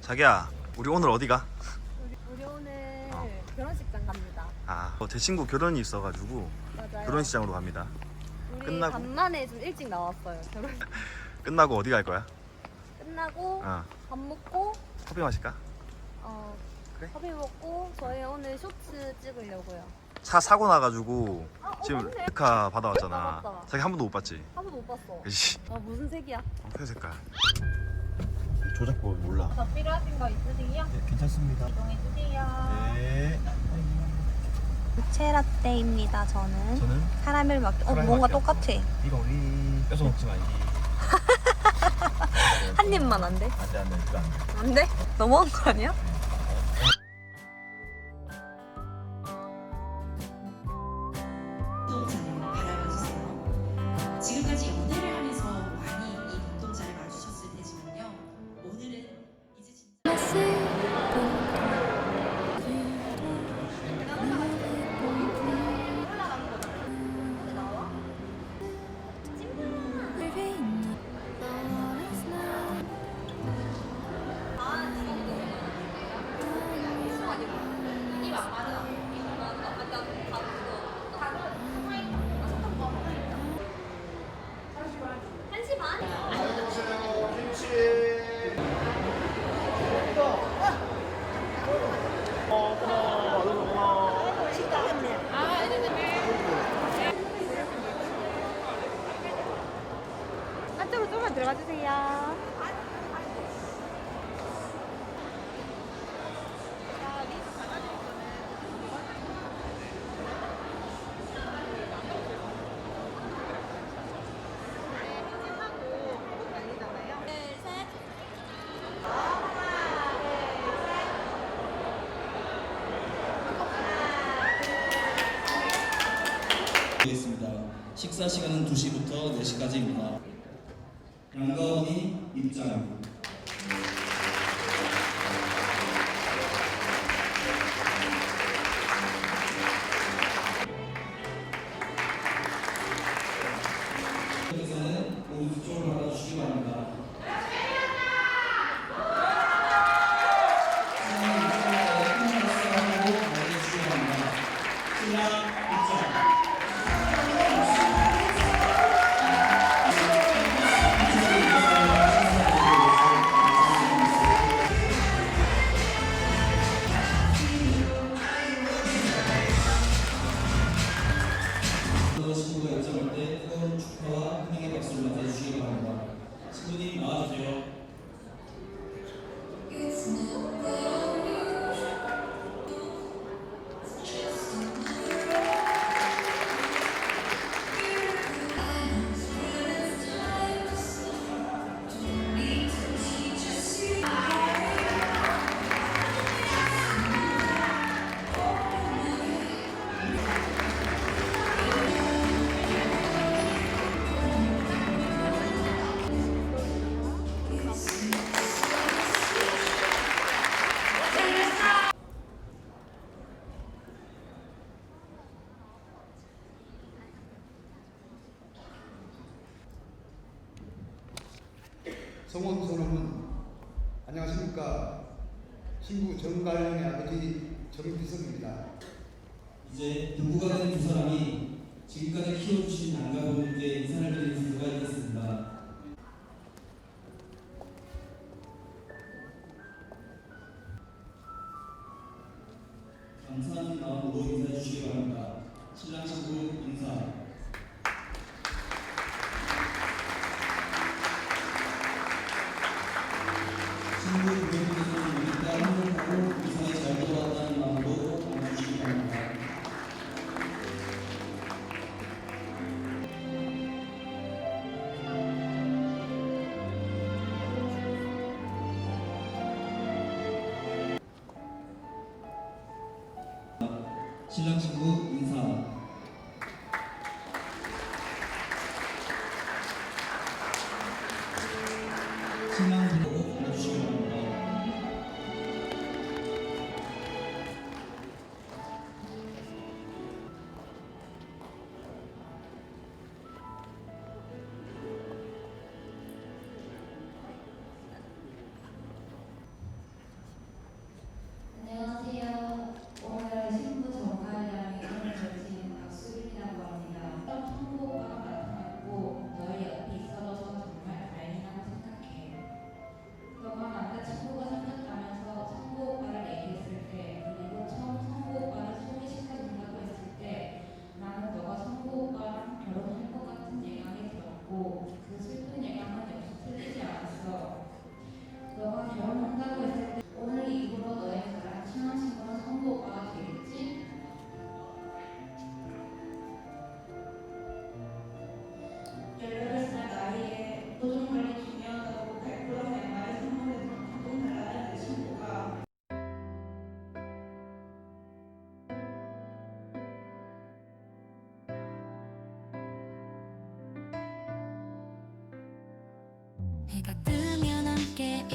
자기야, 우리 오늘 어디 가? 우리, 우리 오늘 어. 결혼식장 갑니다. 아, 어, 제 친구 결혼이 있어가지고 맞아요. 결혼식장으로 갑니다. 우리 끝나고? 간만에 좀 일찍 나왔어요. 결혼 끝나고 어디 갈 거야? 끝나고 어, 밥 먹고 커피 마실까? 어 그래? 커피 먹고 저희 오늘 쇼츠 찍으려고요. 차 사고 나가지고 지금 맞네. 카 받아왔잖아. 맞다, 맞다. 자기 한 번도 못 봤지? 한 번도 못 봤어. 씨, 아 무슨 색이야? 새 색깔. 조작법 몰라. 더 필요하신 거 있으세요? 네, 괜찮습니다. 이동해 주세요. 네. 체라떼입니다. 저는 저는 카라멜 마키. 어 카라멜 뭔가 마키아토. 똑같아. 이거 우리 뺏어 먹지 말기. 한 입만 안 돼? 안돼 안돼 그거 안 돼. 안 돼? 너무한 거 아니야? 조금만 들어가 주세요. 드리겠습니다. 식사 시간은 2시부터 4시까지입니다. 양가원이 입장. 성원 선언은 안녕하십니까 신부 정갈령의 아버지 정비석입니다. 이제 부부가 된 두 사람이 지금까지 키워주신 양가부님께 인사를 드릴 수가 있겠습니다. 감사하는 마음으로 인사해 주시기 바랍니다. 신랑 신부 인사. 신랑 신부 인사. 해가 뜨면 함께